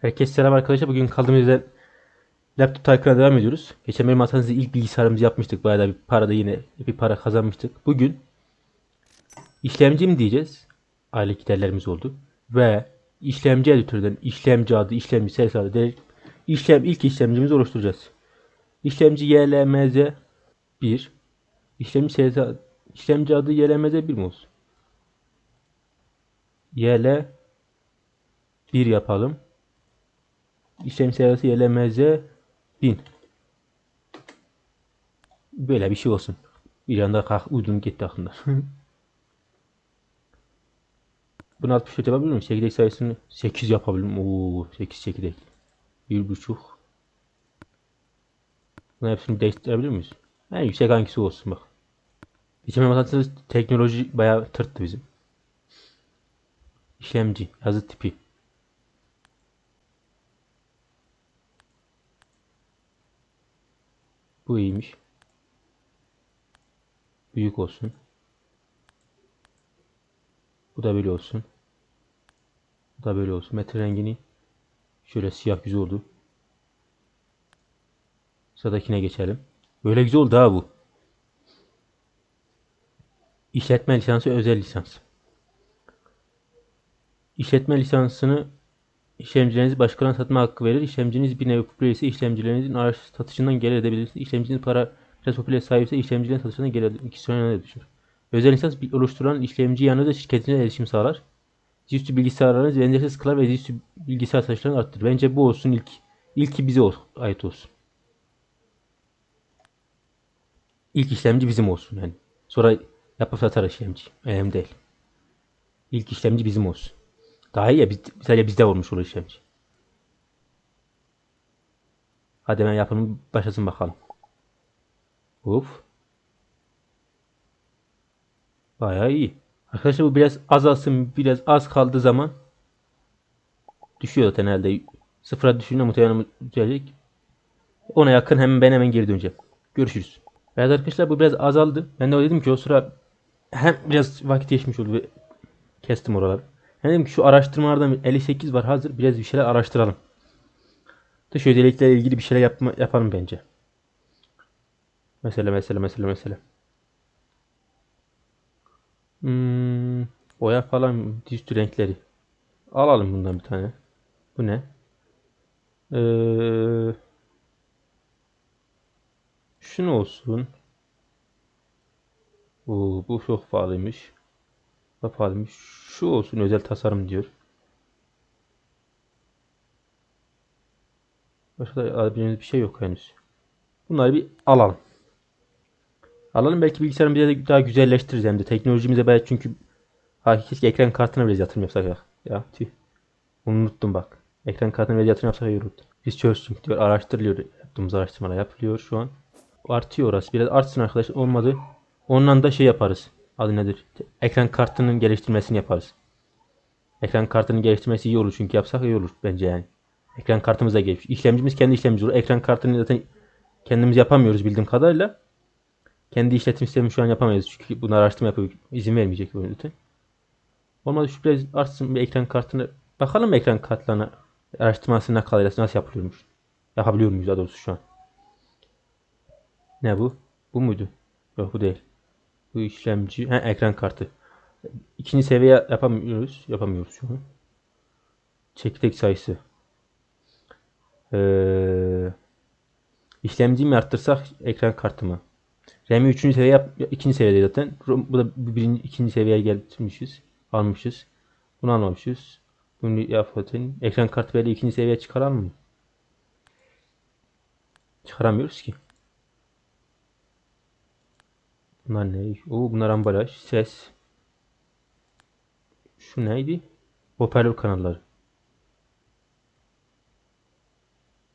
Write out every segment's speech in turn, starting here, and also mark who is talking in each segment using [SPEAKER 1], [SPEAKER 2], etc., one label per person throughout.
[SPEAKER 1] Herkese selam arkadaşlar. Bugün kaldığımız yerden laptop tycoon'a devam ediyoruz. Geçen benim hatanızı ilk bilgisayarımızı yapmıştık. Bayağı da bir para da yine bir para kazanmıştık. Bugün işlemci mi diyeceğiz? Aylık giderlerimiz oldu. Ve işlemci editöründen işlemci adı, işlemci serisi adı değil. İşlem, ilk işlemcimizi oluşturacağız. İşlemci YLMZ 1. İşlemci serisi adı- işlemci adı YLMZ 1 mi olsun? YL 1 yapalım. İşlem sayısı YLMZ 1000. Böyle bir şey olsun. Bir anda kalk uydum gitti aklımdan. Bunu 64 yapabilir miyim? Çekirdek sayısını 8 yapabilirim. Oo 8 çekirdek. 1.5 Bunların hepsini değiştirebilir miyiz? En yüksek hangisi olsun bak. Geçen matematik teknoloji bayağı tırttı bizim. İşlemci, yazı tipi. Bu iyiymiş. Büyük olsun. Bu da böyle olsun. Bu da böyle olsun. Metre rengini şöyle siyah güzel oldu. Sıradakine geçelim. Böyle güzel oldu ha bu. İşletme lisansı özel lisans. İşletme lisansını işlemcilerinizi başkalarına satma hakkı verir. İşlemciniz bir nevi popüler ise işlemcilerinizin araç satışından gelir edebilirsiniz. İşlemciniz para biraz popüler sahipse işlemcilerin satışından gelir İkisi önemli düşür. Özel lisans oluşturulan işlemci yanında şirketine erişim sağlar. Dizüstü bilgisayarlarınız benzersiz kılar ve dizüstü bilgisayar satışlarını arttırır. Bence bu olsun ilk. İlki bize ol- ait olsun. İlk işlemci bizim olsun yani. Sonra yapıp satar işlemci. Önemli değil. İlk işlemci bizim olsun. Daha iyi ya biz, sadece bizde olmuş olur işlemci. Hadi hemen yapımı başlasın bakalım. Uf. Bayağı iyi. Arkadaşlar bu biraz azalsın. Biraz az kaldığı zaman düşüyor zaten herhalde. Sıfıra düşünce muhtemelen düzelecek. Ona yakın hemen ben hemen geri döneceğim. Görüşürüz. Evet arkadaşlar bu biraz azaldı. Ben de dedim ki o sıra hem biraz vakit geçmiş oldu ve kestim oraları. Dedim ki şu araştırmalardan bir 58 var hazır. Biraz bir şeyler araştıralım. Dış özelliklerle ilgili bir şeyler yapma, yapalım bence. Mesela mesela mesela mesela. Hmm, boya falan dizüstü renkleri. Alalım bundan bir tane. Bu ne? Ee, şunu olsun. Oo, bu çok pahalıymış. Bu pahalıymış. Şu olsun özel tasarım diyor. Başka da alabileceğimiz bir şey yok henüz. Bunları bir alalım. Alalım belki bilgisayarın bize de daha güzelleştiririz hem de teknolojimize belki çünkü ha, ekran kartına biraz yatırım yapsak ya. Ya tüh. Unuttum bak. Ekran kartına biraz yatırım yapsak iyi. Biz çözdük diyor. Araştırılıyor. Yaptığımız araştırmalar yapılıyor şu an. Artıyor orası. Biraz artsın arkadaşlar. Olmadı. Ondan da şey yaparız. Adı nedir? Ekran kartının geliştirmesini yaparız. Ekran kartının geliştirmesi iyi olur çünkü yapsak iyi olur bence yani. Ekran kartımız da gelişmiş. İşlemcimiz kendi işlemcimiz olur. Ekran kartını zaten kendimiz yapamıyoruz bildiğim kadarıyla. Kendi işletim sistemini şu an yapamayız. Çünkü bunu araştırma yapıyor. İzin vermeyecek bu zaten. Olmadı biraz artsın bir ekran kartını. Bakalım ekran kartlarına araştırması ne kadar nasıl yapılıyormuş. Yapabiliyor muyuz daha doğrusu şu an. Ne bu? Bu muydu? Yok bu değil. Bu işlemci. Ha, ekran kartı. İkinci seviye yapamıyoruz. Yapamıyoruz şu an. Çekirdek sayısı. Ee, işlemciyi mi arttırsak ekran kartı mı? RAM'i 3. seviye yap, 2. seviyede zaten. Bu da birinci, ikinci seviyeye gelmişiz. Almışız. Bunu almamışız. Bunu yapalım. Ekran kartı böyle ikinci seviyeye çıkaralım mı? Çıkaramıyoruz ki. Bunlar ne? Oo, bunlar ambalaj, ses. Şu neydi? Hoparlör kanalları.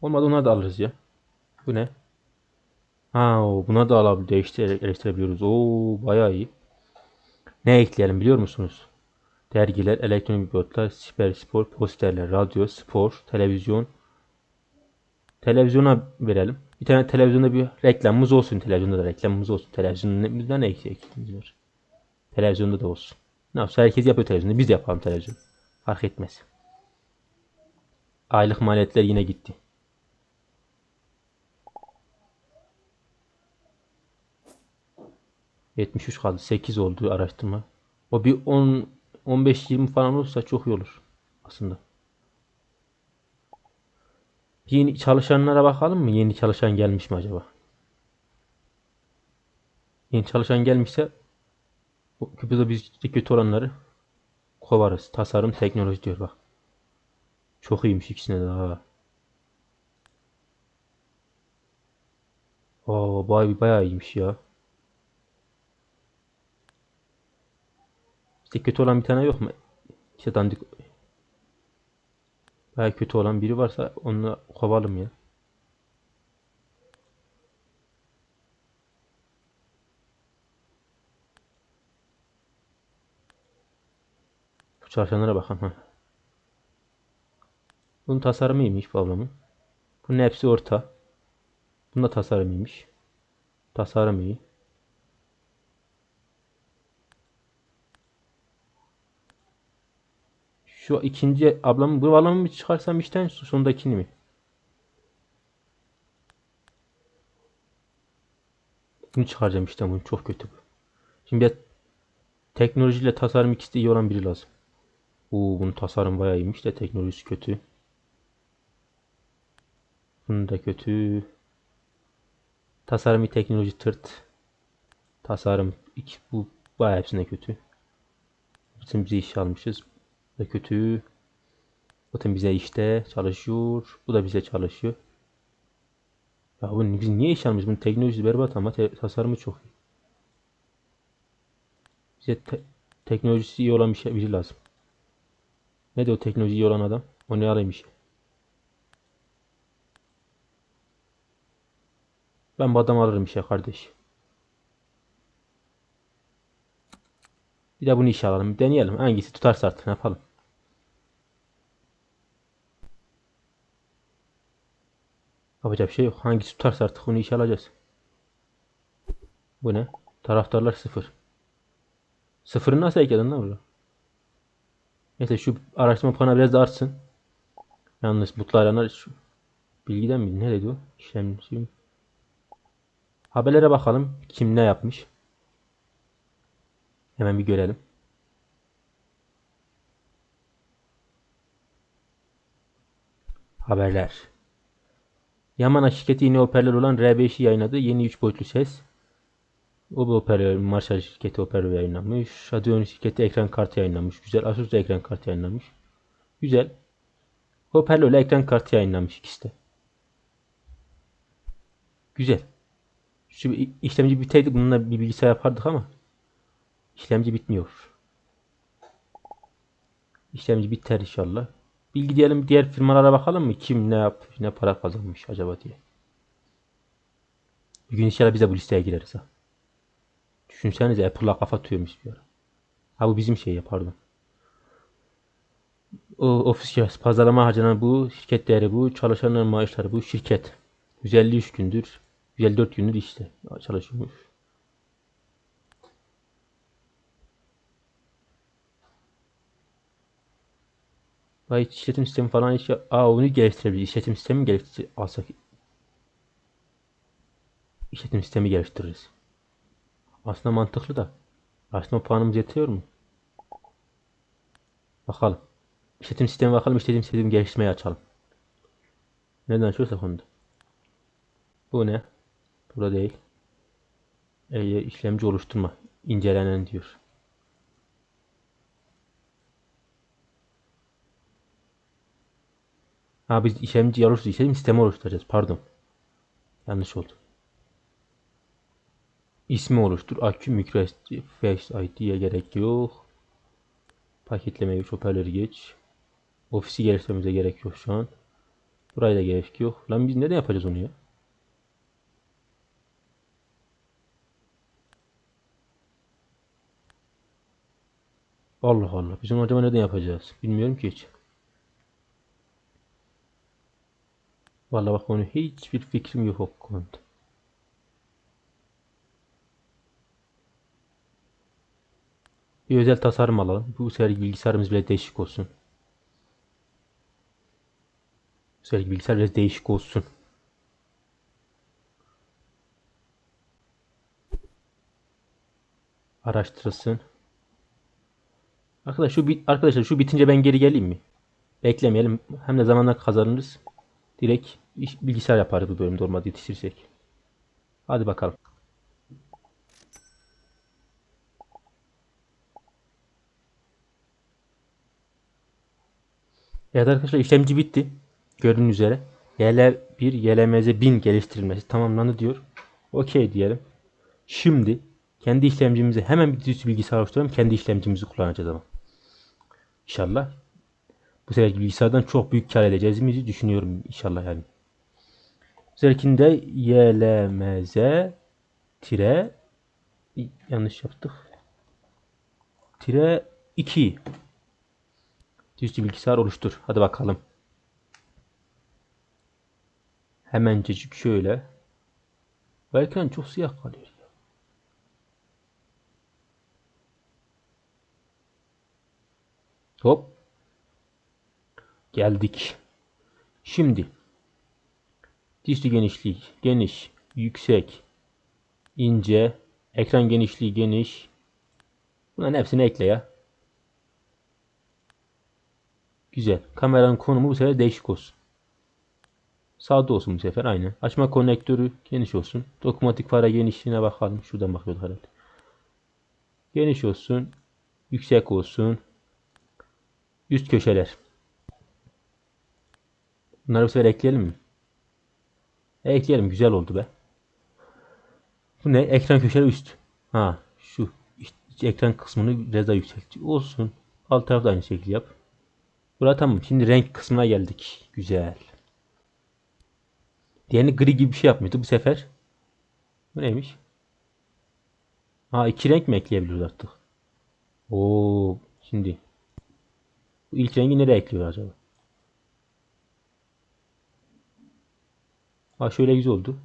[SPEAKER 1] Olmadı onları da alırız ya. Bu ne? Ha, buna da alabilir, değiştir, eleştirebiliyoruz. Oo, bayağı iyi. Ne ekleyelim biliyor musunuz? Dergiler, elektronik botlar, siper spor, posterler, radyo, spor, televizyon. Televizyona verelim. Bir tane televizyonda bir reklamımız olsun. Televizyonda da reklamımız olsun. Televizyonda ne ekleyelim var? Televizyonda da olsun. Ne yapsa herkes yapıyor televizyonda. Biz de yapalım televizyon. Fark etmez. Aylık maliyetler yine gitti. ...73 kaldı. 8 oldu araştırma. O bir 10... ...15-20 falan olursa çok iyi olur. Aslında. Yeni çalışanlara bakalım mı? Yeni çalışan gelmiş mi acaba? Yeni çalışan gelmişse... Da biz kötü olanları... ...kovarız. Tasarım, teknoloji diyor bak. Çok iyiymiş ikisine de ha. Oo, bay bayağı iyiymiş ya. İşte kötü olan bir tane yok mu? İşte dandik Bayağı kötü olan biri varsa onu kovalım ya. Bu çalışanlara bakalım ha. Bunun tasarımıymış bu ablamın. Bunun hepsi orta. Bunun da tasarımıymış. Tasarım iyi. Şu ikinci ablamın bu ablamı mı çıkarsam işten sondakini mi? Bunu çıkaracağım işte bunu çok kötü bu. Şimdi bir teknolojiyle tasarım ikisi de iyi olan biri lazım. Oo bunun tasarım bayağı iyiymiş de teknolojisi kötü. Bunun da kötü. Tasarım teknoloji tırt. Tasarım iki, bu bayağı hepsinde kötü. Bütün bize iş almışız. Da kötü. Zaten bize işte çalışıyor. Bu da bize çalışıyor. Ya bu biz niye iş almışız? Bunun teknolojisi berbat ama te tasarımı çok iyi. Bize te teknolojisi iyi olan bir şey biri lazım. Ne de o teknoloji iyi olan adam? O ne alayım işe? Ben bu adamı alırım işe kardeş. Bir de bunu işe alalım. Deneyelim. Hangisi tutarsa artık ne yapalım. Yapacak bir şey yok. Hangisi tutarsa artık bunu işe alacağız. Bu ne? Taraftarlar sıfır. Sıfırı nasıl ekledin lan burada? Neyse şu araştırma puanı biraz da artsın. Yalnız mutlu arayanlar şu bilgiden mi? Nereydi o? İşlemci. Haberlere bakalım. Kim ne yapmış? Hemen bir görelim. Haberler. Yamana şirketi yeni hoparlör olan R5'i yayınladı. Yeni 3 boyutlu ses. O bu hoparlör Marshall şirketi hoparlör yayınlamış. Radeon şirketi ekran kartı yayınlamış. Güzel. Asus da ekran kartı yayınlamış. Güzel. Hoparlörle ekran kartı yayınlamış ikisi de. Güzel. Şu işlemci biteydi bununla bir bilgisayar yapardık ama işlemci bitmiyor. İşlemci biter inşallah. Bilgi diyelim diğer firmalara bakalım mı? Kim ne yapmış, ne para kazanmış acaba diye. Bir gün inşallah bize bu listeye gireriz ha. Düşünsenize Apple'a kafa tutuyormuş bir ara. Ha bu bizim şey ya pardon. O ofis pazarlama harcanan bu, şirket değeri bu, çalışanların maaşları bu, şirket. 153 gündür 154 gündür işte çalışıyormuş. Vay işletim sistemi falan hiç Aa onu geliştirebilir. İşletim sistemi geliştir alsak. İşletim sistemi geliştiririz. Aslında mantıklı da. Aslında puanımız yetiyor mu? Bakalım. İşletim sistemi bakalım. İşletim sistemi geliştirmeyi açalım. Neden açıyorsak onu. Bu ne? Burada değil. E, işlemci oluşturma. incelenen diyor. Ha biz işlemci oluştur, işletim sistemi oluşturacağız. Pardon. Yanlış oldu. İsmi oluştur. Akü mikro Face ID'ye gerek yok. Paketlemeyi hoparlörü geç. Ofisi geliştirmemize gerek yok şu an. Buraya da gerek yok. Lan biz neden yapacağız onu ya? Allah Allah. Bizim acaba neden yapacağız? Bilmiyorum ki hiç. Vallahi bak onu hiçbir fikrim yok o konuda. Bir özel tasarım alalım. Bu sefer bilgisayarımız bile değişik olsun. Bu seferki bilgisayar biraz değişik olsun. Araştırılsın. Arkadaşlar şu arkadaşlar şu bitince ben geri geleyim mi? Beklemeyelim. Hem de zamanla kazanırız. Direkt bilgisayar yaparız bu bölümde olmadı yetiştirsek. Hadi bakalım. Evet arkadaşlar işlemci bitti. Gördüğünüz üzere. YL1 YLMZ 1000 geliştirilmesi tamamlandı diyor. Okey diyelim. Şimdi kendi işlemcimizi hemen bir dizüstü bilgisayar oluşturalım. Kendi işlemcimizi kullanacağız ama. İnşallah. Bu sefer bilgisayardan çok büyük kar edeceğimizi düşünüyorum inşallah yani. Bu seferkinde YLMZ tire yanlış yaptık. Tire 2 Dizüstü bilgisayar oluştur. Hadi bakalım. Hemencecik şöyle. Ekran çok siyah kalıyor. Hop. Geldik. Şimdi. Dizüstü genişliği geniş, yüksek, ince, ekran genişliği geniş. Bunların hepsini ekle ya. Güzel. Kameranın konumu bu sefer değişik olsun. Sağda olsun bu sefer aynı. Açma konnektörü geniş olsun. Dokunmatik fare genişliğine bakalım. Şuradan bakıyorduk herhalde. Geniş olsun. Yüksek olsun. Üst köşeler. Bunları bu sefer ekleyelim mi? E, ekleyelim. Güzel oldu be. Bu ne? Ekran köşeleri üst. Ha şu. Ekran kısmını biraz daha yükseltici olsun. Alt tarafta aynı şekilde yap. Burada tamam. Şimdi renk kısmına geldik. Güzel. Diğerini gri gibi bir şey yapmıyordu bu sefer. Bu neymiş? Ha iki renk mi ekleyebiliyoruz artık? Oo, şimdi. Bu ilk rengi nereye ekliyor acaba? Ha şöyle güzel oldu.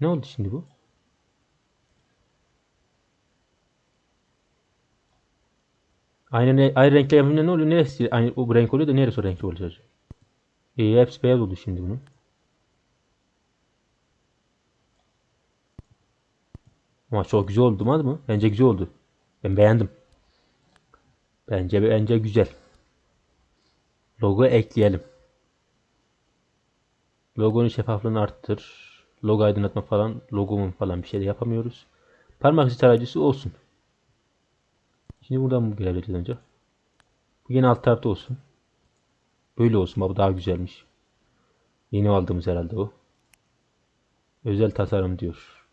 [SPEAKER 1] Ne oldu şimdi bu? Aynı, aynı renkle yapınca ne oluyor? Neresi aynı o renk oluyor da neresi o renkli olacak? İyi hepsi beyaz oldu şimdi bunun. Ama çok güzel oldu olmadı mı? Bence güzel oldu. Ben beğendim. Bence bence güzel. Logo ekleyelim. Logonun şeffaflığını arttır. Logo aydınlatma falan, logomun falan bir şey de yapamıyoruz. Parmak izi tarayıcısı olsun. Şimdi buradan mı girebiliriz önce? Bu yine alt tarafta olsun. Böyle olsun. Bu daha güzelmiş. Yeni aldığımız herhalde o. Özel tasarım diyor.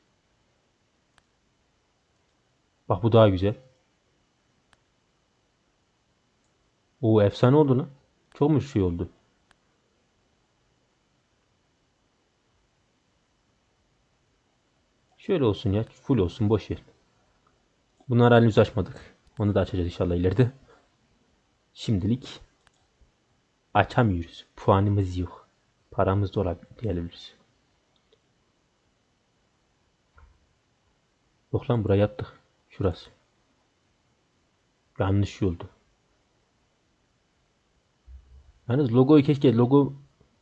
[SPEAKER 1] Bak bu daha güzel. O efsane oldu lan. Çok mu şey oldu? Şöyle olsun ya. Full olsun. Boş ver. Bunları henüz açmadık. Onu da açacağız inşallah ileride. Şimdilik açamıyoruz. Puanımız yok. Paramız da olabilir. Yok lan buraya yaptık. Şurası. Yanlış oldu. Yalnız logoyu keşke logo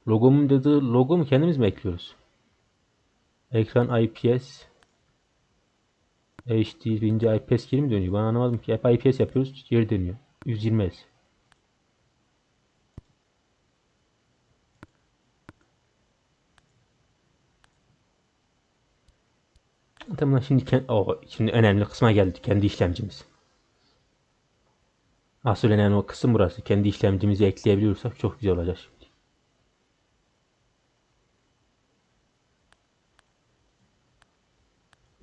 [SPEAKER 1] logomun dediği logo mu kendimiz mi ekliyoruz? Ekran IPS HD birinci IPS geri mi dönüyor? Ben anlamadım ki. Hep IPS yapıyoruz. Geri dönüyor. 120 Hz. Tamam şimdi kend- o, şimdi önemli kısma geldik. Kendi işlemcimiz. Asıl önemli o kısım burası. Kendi işlemcimizi ekleyebiliyorsak çok güzel olacak şimdi.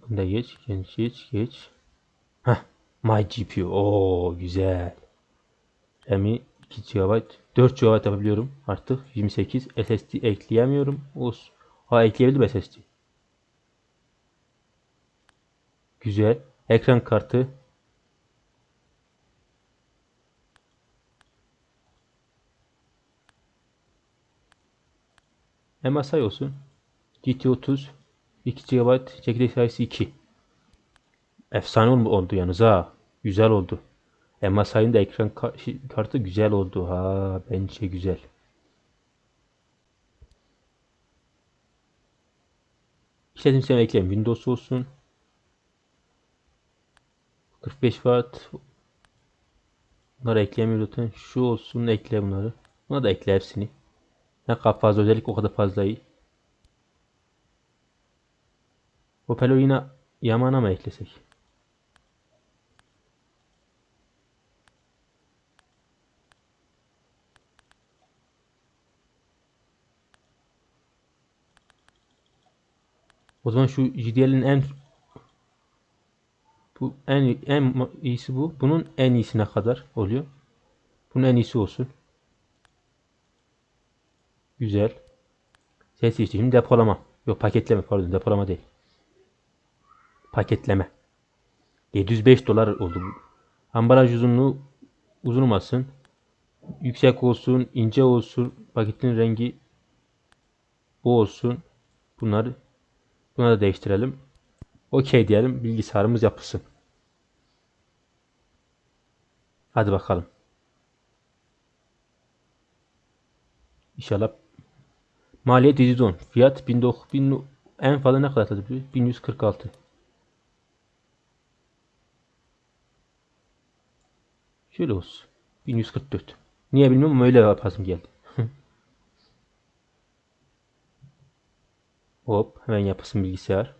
[SPEAKER 1] Bunu da geç, geç, geç, geç. Heh, My GPU. Oo güzel. RAM'i 2 GB, 4 GB yapabiliyorum artık. 28 SSD ekleyemiyorum. Olsun. Ha ekleyebildim SSD. Güzel. Ekran kartı. MSI olsun. GT30 2 GB çekirdek sayısı 2. Efsane ol- oldu yalnız ha. Güzel oldu. MSI'ın da ekran kartı güzel oldu ha. Bence güzel. İşletim sistemi ekleyelim. Windows olsun. 45 Watt. Bunları ekleyemiyoruz zaten. Şu olsun ekle bunları. Buna da ekle hepsini. Ne kadar fazla özellik o kadar fazla iyi. Opel'o yine Yaman'a mı eklesek? O zaman şu JDL'in en bu en en iyisi bu. Bunun en iyisine kadar oluyor. Bunun en iyisi olsun. Güzel. Ses işte. Şimdi depolama. Yok paketleme pardon depolama değil. Paketleme. 705 dolar oldu. Ambalaj uzunluğu uzun olmasın. Yüksek olsun, ince olsun. Paketin rengi bu olsun. Bunları buna da değiştirelim. Okey diyelim. Bilgisayarımız yapılsın. Hadi bakalım. İnşallah maliyet 110. Fiyat 1900 en fazla ne kadar tabii? 1146. Şöyle olsun. 1144. Niye bilmiyorum ama öyle yapasım geldi. Hop hemen yapasın bilgisayar.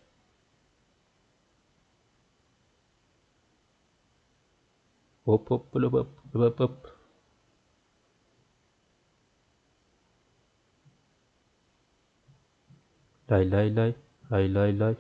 [SPEAKER 1] Hop hop hop hop hop hop. Lay lay lay lay lay lay.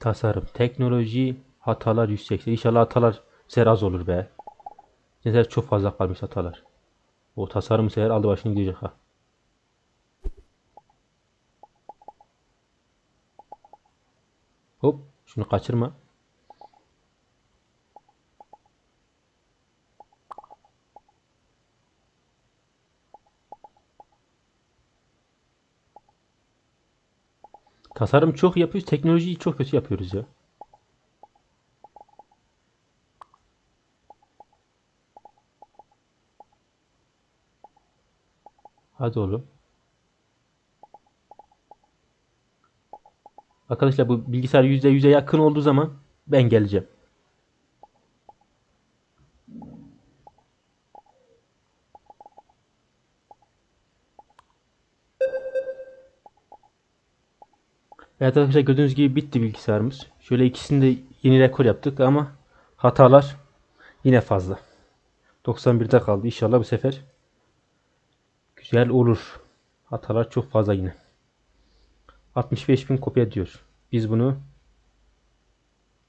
[SPEAKER 1] Tasarım, teknoloji, hatalar 180. İnşallah hatalar bu sefer az olur be. Sefer çok fazla kalmış hatalar. O tasarım bu sefer aldı başını gidecek ha. Hop, şunu kaçırma. Tasarım çok yapıyoruz, teknolojiyi çok kötü yapıyoruz ya. Hadi oğlum. Arkadaşlar bu bilgisayar %100'e yakın olduğu zaman ben geleceğim. Evet arkadaşlar gördüğünüz gibi bitti bilgisayarımız. Şöyle ikisinde yeni rekor yaptık ama hatalar yine fazla. 91'de kaldı. İnşallah bu sefer güzel olur. Hatalar çok fazla yine. 65.000 kopya diyor. Biz bunu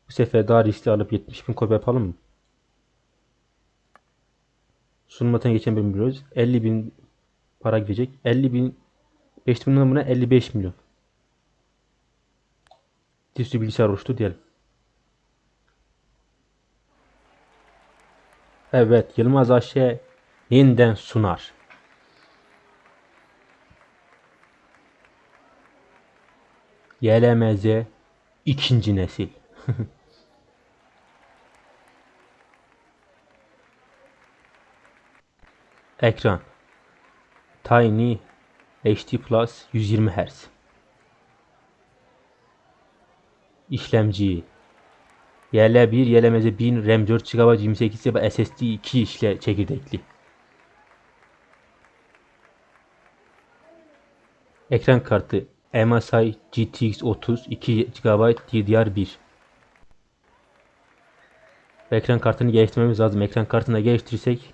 [SPEAKER 1] bu sefer daha riskli alıp 70.000 kopya yapalım mı? Sunumdan geçen bölüm biliyoruz. 50.000 para gidecek. 50.000 5000 buna 55 milyon. Dizüstü bilgisayar oluştu diyelim. Evet, Yılmaz Ayşe yeniden sunar. YLMZ ikinci nesil. Ekran. Tiny HD Plus 120 Hz İşlemci YL1 YLMZ 1000 RAM 4 GB 28 GB SSD 2 işle çekirdekli Ekran kartı MSI GTX 30 2 GB DDR1 Ekran kartını geliştirmemiz lazım. Ekran kartını da geliştirirsek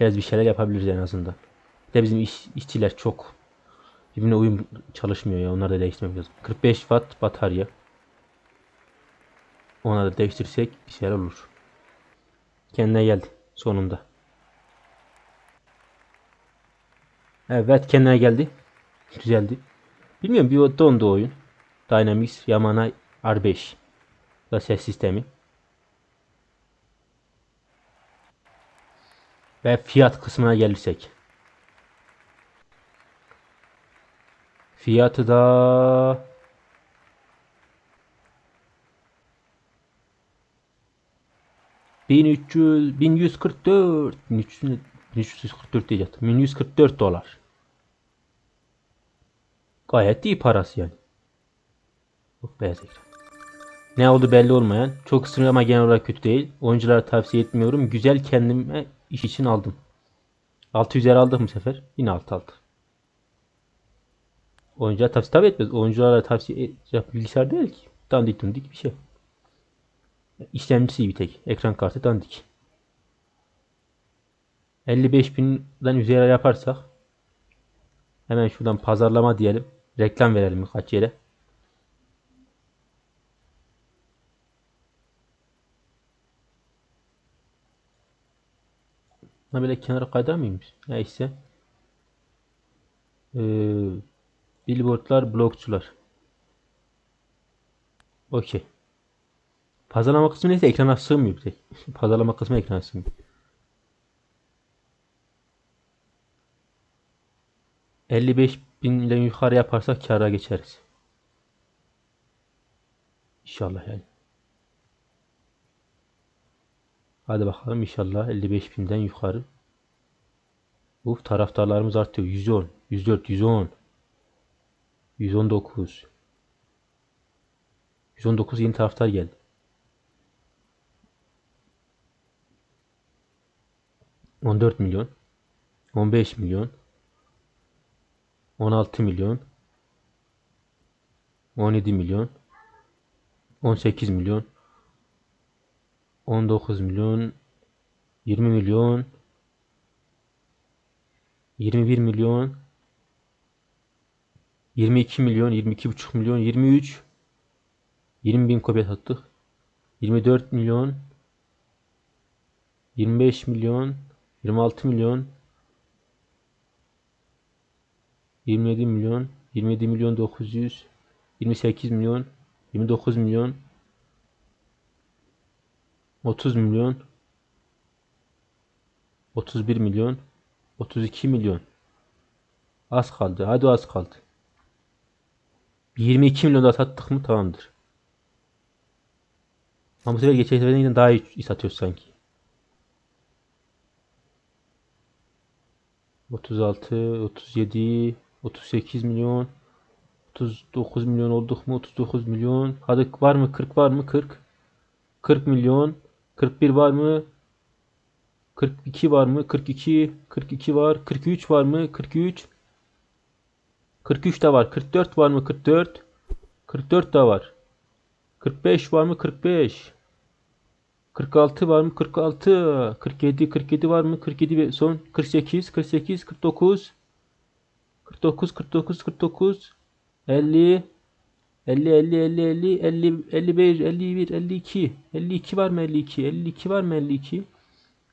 [SPEAKER 1] biraz bir şeyler yapabiliriz en azından. Bir de bizim iş, işçiler çok birbirine uyum çalışmıyor ya. Onları da değiştirmemiz lazım. 45 Watt batarya. Ona da değiştirsek bir şeyler olur. Kendine geldi sonunda. Evet kendine geldi. Güzeldi. Bilmiyorum bir dondu oyun. Dynamics Yamaha R5. Bu da ses sistemi. Ve fiyat kısmına gelirsek. Fiyatı da 1300 1144 1300 1344 diyecektim. 1144 dolar. Gayet iyi parası yani. Çok beyaz ekran. Ne oldu belli olmayan. Çok ısınıyor ama genel olarak kötü değil. Oyunculara tavsiye etmiyorum. Güzel kendime iş için aldım. 600 yer aldık bu sefer. Yine 6 aldı. Oyunculara tavsiye tabi etmez. Oyunculara tavsiye edecek bilgisayar değil ki. Dandik dundik bir şey. İşlemcisi bir tek. Ekran kartı dandik. 55.000'den üzeri yaparsak hemen şuradan pazarlama diyelim. Reklam verelim kaç yere. Ha böyle kenara kaydar mıymış? Neyse. Ee, billboardlar, blokçular. Okey. Pazarlama kısmı neyse ekrana sığmıyor bir tek. Pazarlama kısmı ekrana sığmıyor. 55 bin ile yukarı yaparsak kâra geçeriz. İnşallah yani. Hadi bakalım inşallah 55 binden yukarı. Uf taraftarlarımız artıyor. 110, 104, 110. 119. 119 yeni taraftar geldi. 14 milyon. 15 milyon. 16 milyon. 17 milyon. 18 milyon. 19 milyon. 20 milyon. 21 milyon. 22 milyon. 22,5 milyon. 23. 20 bin kopya sattık. 24 milyon. 25 milyon. 26 milyon. 27 milyon. 27 milyon 900. 28 milyon. 29 milyon. 30 milyon. 31 milyon. 32 milyon. Az kaldı. Hadi az kaldı. 22 milyon da sattık mı tamamdır. Ama bu sefer geçen seferden daha iyi satıyoruz sanki. 36, 37, 38 milyon. 39 milyon olduk mu? 39 milyon. Hadi var mı? 40 var mı? 40. 40 milyon. 41 var mı? 42 var mı? 42. 42 var. 43 var mı? 43. 43 de var. 44 var mı? 44. 44 da var. 45 var mı? 45. 46 var mı? 46. 47. 47 var mı? 47 ve son 48. 48. 49. 49. 49. 49. 50. 50 50 50 50 50 51 51 52 52 var mı 52 52 var mı 52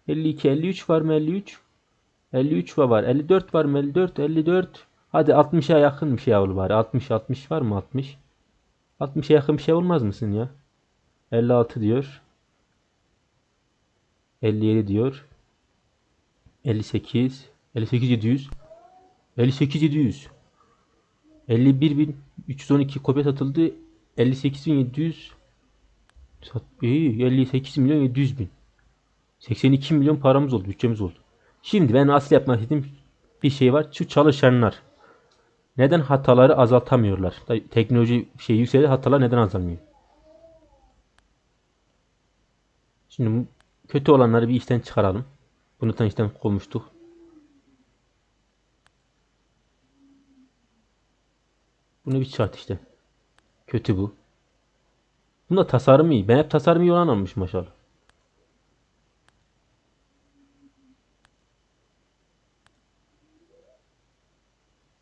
[SPEAKER 1] 52 53 var mı 53 53 var 54 var mı 54 54 hadi 60'a yakın bir şey olur bari. 60 60 var mı 60 60'a yakın bir şey olmaz mısın ya? 56 diyor. 57 diyor. 58 58 700 58 700 51.312 kopya satıldı. 58.700 sat, iyi, 58 milyon 700 bin. 82 milyon paramız oldu, bütçemiz oldu. Şimdi ben asıl yapmak istediğim bir şey var. Şu çalışanlar. Neden hataları azaltamıyorlar? Teknoloji şey yükseldi hatalar neden azalmıyor? Şimdi kötü olanları bir işten çıkaralım. Bunu da işten kovmuştuk. Bunu bir çıkart işte. Kötü bu. Bunda tasarım iyi. Ben hep tasarım iyi olan almış maşallah.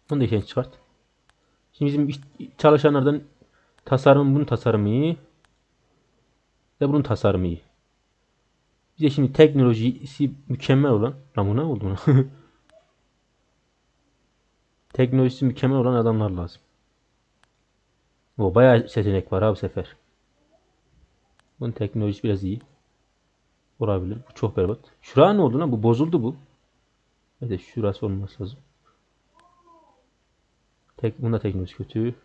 [SPEAKER 1] Bunu da işten çıkart. Şimdi bizim çalışanlardan tasarım bunun tasarımı iyi. Ve bunun tasarımı iyi. Bize şimdi teknolojisi mükemmel olan Ramuna oldu mu? teknolojisi mükemmel olan adamlar lazım. O bayağı seçenek var ha bu sefer. Bunun teknolojisi biraz iyi. Olabilir. Bu çok berbat. Şuraya ne oldu lan? Bu bozuldu bu. Evet şurası olması lazım. Tek, bunda teknoloji kötü.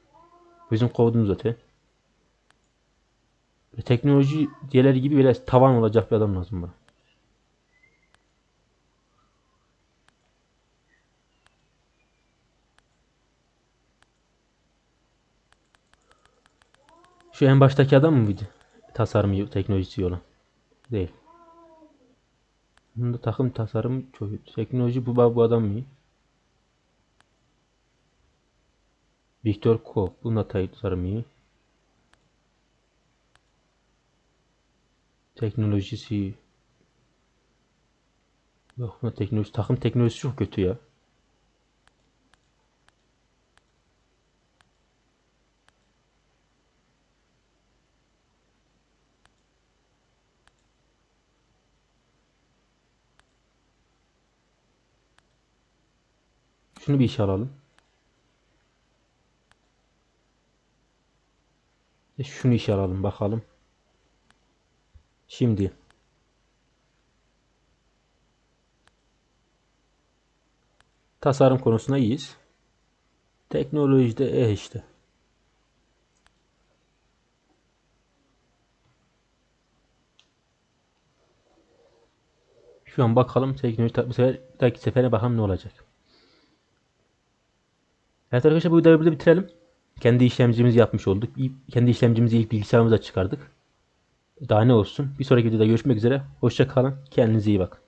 [SPEAKER 1] Bizim kovduğumuz zaten. Böyle teknoloji diğerleri gibi biraz tavan olacak bir adam lazım bana. Şu en baştaki adam mıydı? Tasarımı, teknolojisi olan. Değil. Bunda takım tasarım çok. Teknoloji bu, bu adam mı? Victor Kov. Bunda tasarım iyi. Teknolojisi. Yok bunda teknoloji. Takım teknolojisi çok kötü ya. Şunu bir işe alalım. Şunu işe alalım bakalım. Şimdi. Tasarım konusunda iyiyiz. Teknolojide e işte. Şu an bakalım teknoloji bu sefer dahaki sefere bakalım ne olacak. Evet arkadaşlar bu videoyu burada bitirelim. Kendi işlemcimizi yapmış olduk. Kendi işlemcimizi ilk bilgisayarımıza çıkardık. Daha ne olsun. Bir sonraki videoda görüşmek üzere. Hoşça kalın. Kendinize iyi bakın.